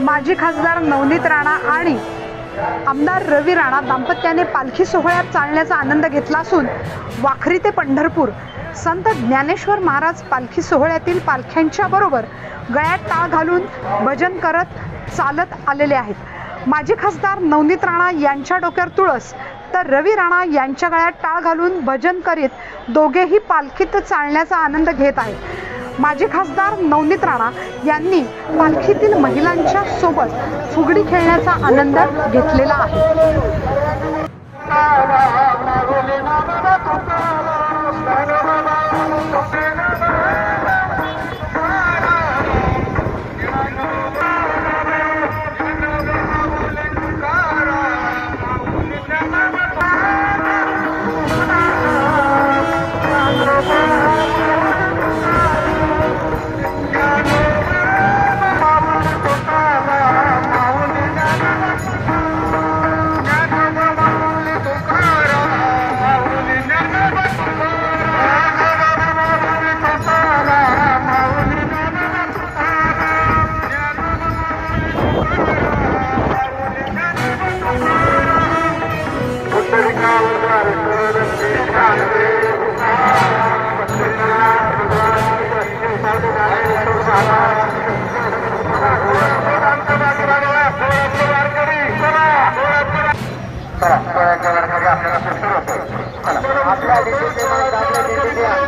माजी खासदार नवनीत राणा आणि आमदार रवी राणा दाम्पत्याने पालखी सोहळ्यात चालण्याचा आनंद घेतला असून वाखरी ते पंढरपूर संत ज्ञानेश्वर महाराज पालखी सोहळ्यातील पालख्यांच्या बरोबर गळ्यात टाळ घालून भजन करत चालत आलेले आहेत. माजी खासदार नवनीत राणा यांच्या डोक्यावर तुळस तर रवी राणा यांच्या गळ्यात टाळ घालून भजन करीत दोघेही पालखीत चालण्याचा आनंद घेत आहेत. माजी खासदार नवनीत राणा यांनी पालखीतील महिलांच्या सोबत फुगडी खेळण्याचा आनंद घेतलेला आहे. आपल्याला आपल्या